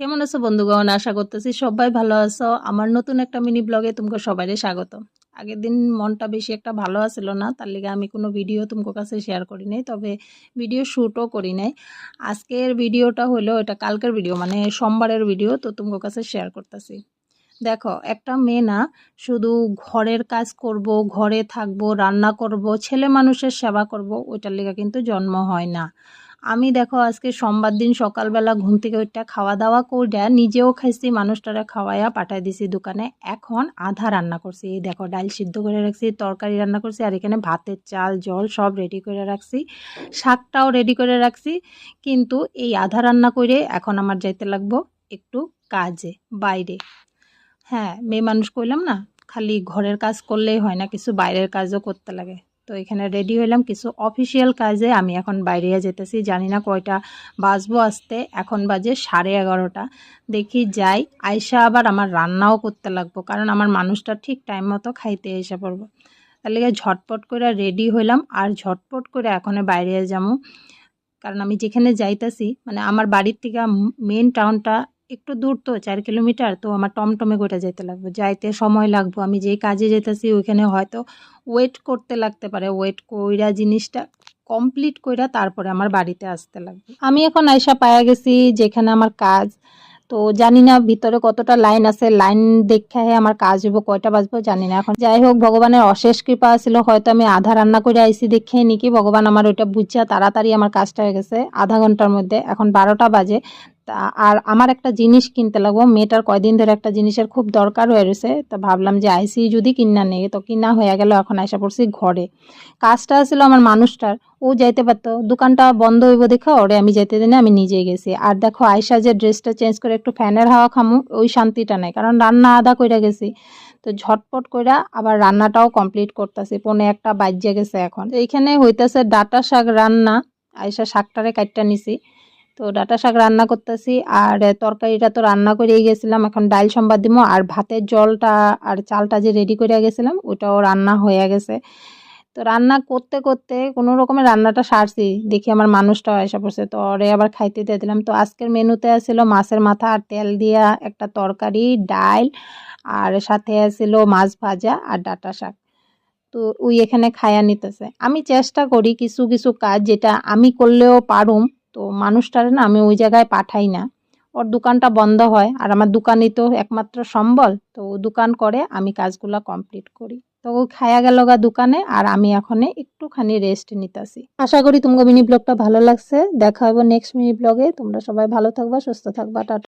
কেমন আছো বন্ধুগণ? আশা করতেছি সবাই ভালো আছো। আমার নতুন একটা মিনি ব্লগে তোমাকে সবাই স্বাগত আগের দিন মনটা বেশি একটা ভালো আছিল না, তার লিগে আমি কোনো ভিডিও তোমার কাছে শেয়ার করি নাই, তবে ভিডিও শ্যুটও করি নাই। আজকের ভিডিওটা হলো, এটা কালকের ভিডিও মানে সোমবারের ভিডিও, তো তোমার কাছে শেয়ার করতেছি। দেখো, একটা মেয়ে না, শুধু ঘরের কাজ করব, ঘরে থাকব, রান্না করব, ছেলে মানুষের সেবা করব, ওইটার লেগে কিন্তু জন্ম হয় না। আমি দেখো আজকে সোমবার দিন সকালবেলা ঘুম থেকে ওইটা খাওয়া দাওয়া করে নিজেও খাইছি, মানুষটারে খাওয়াইয়া পাঠাই দিছি দোকানে। এখন আধা রান্না করছি। এই দেখো ডাল সিদ্ধ করে রাখছি, তরকারি রান্না করছি, আর এখানে ভাতের চাল, জল সব রেডি করে রাখছি। শাকটাও রেডি করে রাখছি, কিন্তু এই আধা রান্না করে এখন আমার যাইতে লাগবো একটু কাজে, বাইরে। হ্যাঁ মেয়ে মানুষ কইলাম না, খালি ঘরের কাজ করলেই হয় না, কিছু বাইরের কাজও করতে লাগে। তো এখানে রেডি হইলাম কিছু অফিসিয়াল কাজে। আমি এখন বাইরে যেতেছি জানি না কয়টা বাজবো আসতে। এখন বাজে সাড়ে এগারোটা। দেখি যাই। আয়সা আবার আমার রান্নাও করতে লাগবো, কারণ আমার মানুষটা ঠিক টাইম মতো খাইতে এসে পড়ব। তার লেগে ঝটপট করে রেডি হইলাম, আর ঝটপট করে এখন বাইরে যাব কারণ আমি যেখানে যাইতাছি মানে আমার বাড়ির থেকে মেন টাউনটা একটু দূর তো, চার কিলোমিটার, তো আমার টমটমে গোটা যেতে লাগবে। যাইতে সময় লাগবো। আমি যেই কাজে যেতেছি, ওইখানে হয়তো ওয়েট করতে লাগতে পারে। ওয়েট কইরা জিনিসটা কমপ্লিট কইরা তারপরে আমার বাড়িতে আসতে লাগবে। আমি এখন আয়সা পায়া গেছি যেখানে আমার কাজ। তো জানি না ভিতরে কতটা লাইন আছে। লাইন দেখে আমার কাজ হইব, কয়টা বাজবো জানি না। এখন যাই হোক, ভগবানের অশেষ কৃপা ছিল হয়তো আমি আধা রান্না করে আইসি দেখে নিকি ভগবান আমার ওইটা বুঝছে তাড়াতাড়ি আমার কাজটা হয়ে গেছে। আধা ঘণ্টার মধ্যে। এখন বারোটা বাজে। তা আর আমার একটা জিনিস কিনতে লাগবো। মেয়েটার কয়দিন ধরে একটা জিনিসের খুব দরকার হয়ে রয়েছে। তা ভাবলাম যে আইসি যদি কিনা নেই, তো কিনা হয়ে গেল, এখন আইসা পড়ছি ঘরে। কাজটা ছিল আমার মানুষটার। ও যাইতে পারতো। দোকানটা বন্ধ হইব দেখো ওরে আমি যেতে দিনে আমি নিজে গেছি। আর দেখো আয়সা যে ড্রেসটা চেঞ্জ করে একটু ফ্যানের হাওয়া খামু, ওই শান্তিটা নেই। কারণ রান্না আদা কইরা গেছি। তো ঝটপট কইরা আবার রান্নাটাও কমপ্লিট করতেছি। পনে একটা বাজ্যে গেছে এখন। এইখানে হইতেছে ডাটা শাক রান্না। আয়সা শাকটারে কাটটা নিছি। তো ডাটা শাক রান্না করতেছি, আর তরকারিটা তো রান্না করেই গেছিলাম, এখন ডাল সম্বাদ দিব আর ভাতের জলটা আর চালটা যে রেডি করে গেছিলাম ওটাও রান্না হয়ে গেছে। তো রান্না করতে করতে কোনো রকমের রান্নাটা সারছি, দেখি আমার মানুষটা এসে পড়ছে, তো ওরে আবার খাইতে দিয়ে দিলাম। তো আজকের মেনুতে ছিল মাছের মাথা আর তেল দিয়া একটা তরকারি ডাল আর সাথে ছিল মাছ ভাজা আর ডাটা শাক। তো ওই এখানে খায়া নিতেছে। আমি চেষ্টা করি কিছু কিছু কাজ যেটা আমি করলেও পারুম তো মানুষটারে না আমি ওই জায়গায় পাঠাই না। ওর দোকানটা বন্ধ হয় আর আমার দোকানই তো একমাত্র সম্বল। তো ও দোকান করে, আমি কাজগুলো কমপ্লিট করি। তো ও খায়া গেল গা দোকানে আর আমি এখন একটুখানি রেস্ট নিতেছি। আশা করি তোমাকে মিনি ব্লগটা ভালো লাগছে। দেখা হবে নেক্সট মিনি ব্লগে। তোমরা সবাই ভালো থাকবা, সুস্থ থাকবা, টাটা।